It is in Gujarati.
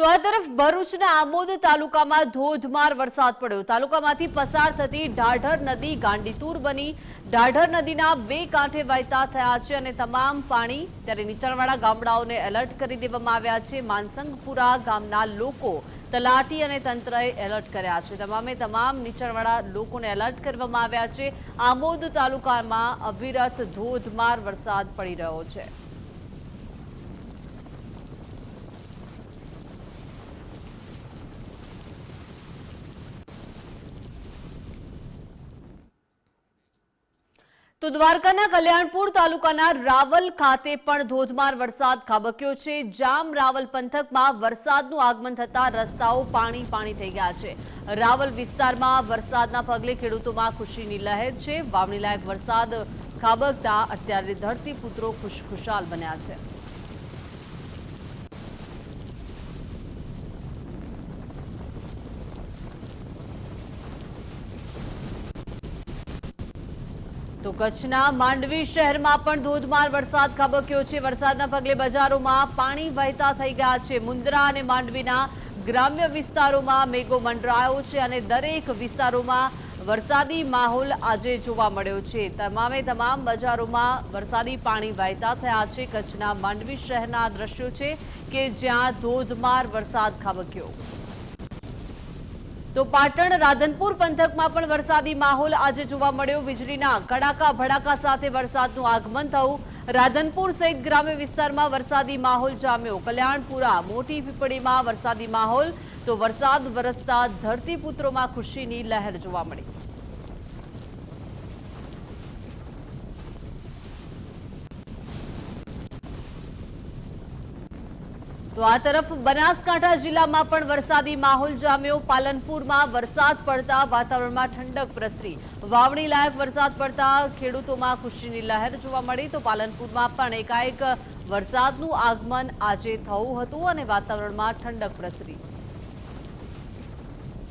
તો આ તરફ ભરૂચના આમોદ તાલુકામાં ધોધમાર વરસાદ પડ્યો. તાલુકામાંથી પસાર થતી ઢાઢર નદી ગાંડીતુર બની. ઢાઢર નદીના બે કાંઠે વહેતા થયા છે અને તમામ પાણી ત્યારે નીચાણવાળા ગામડાઓને એલર્ટ કરી દેવામાં આવ્યા છે. માનસંગપુરા ગામના લોકો તલાટી અને તંત્રએ એલર્ટ કર્યા છે. તમામે તમામ નીચાણવાળા લોકોને એલર્ટ કરવામાં આવ્યા છે. આમોદ તાલુકામાં અવિરત ધોધમાર વરસાદ પડી રહ્યો છે. તો દ્વારકાના કલ્યાણપુર તાલુકાના રાવલ ખાતે પણ ધોધમાર વરસાદ ખાબક્યો છે. જામ રાવલ પંથકમાં વરસાદનું આગમન થતા રસ્તાઓ પાણી પાણી થઈ ગયા છે. રાવલ વિસ્તારમાં વરસાદના પગલે ખેડૂતોમાં ખુશીની લહેર છે. વાવણી લાયક વરસાદ ખાબકતા અત્યારે ધરતીપુત્રો ખુશખુશાલ બન્યા છે. તો કચ્છના માંડવી શહેરમાં પણ ધોધમાર વરસાદ ખાબક્યો છે. વરસાદના પગલે બજારોમાં પાણી વહેતા થઈ ગયા છે. મુન્દ્રા અને માંડવીના ગ્રામ્ય વિસ્તારોમાં મેઘો મંડરાયો છે અને દરેક વિસ્તારોમાં વરસાદી માહોલ આજે જોવા મળ્યો છે. તમામે તમામ બજારોમાં વરસાદી પાણી વહેતા થયા છે. કચ્છના માંડવી શહેરના દ્રશ્યો છે કે જ્યાં ધોધમાર વરસાદ ખાબક્યો. તો પાટણ રાધનપુર પંથકમાં પણ વરસાદી માહોલ આજે જોવા મળ્યો. વીજળીના કડાકા ભડાકા સાથે વરસાદનું આગમન થયું. રાધનપુર સહિત ગ્રામ્ય વિસ્તારમાં વરસાદી માહોલ જામ્યો. કલ્યાણપુરા મોટી પીપળીમાં વરસાદી માહોલ. તો વરસાદ વરસતા ધરતીપુત્રોમાં ખુશીની લહેર જોવા મળી. તો આ તરફ બનાસકાંઠા જિલ્લામાં પણ વરસાદી માહોલ જામ્યો. પાલનપુરમાં વરસાદ પડતા વાતાવરણમાં ઠંડક પ્રસરી. વાવણી લાયક વરસાદ પડતા ખેડૂતોમાં ખુશીની લહેર જોવા મળી. તો પાલનપુરમાં પણ એકાએક વરસાદનું આગમન આજે થયું હતું અને વાતાવરણમાં ઠંડક પ્રસરી.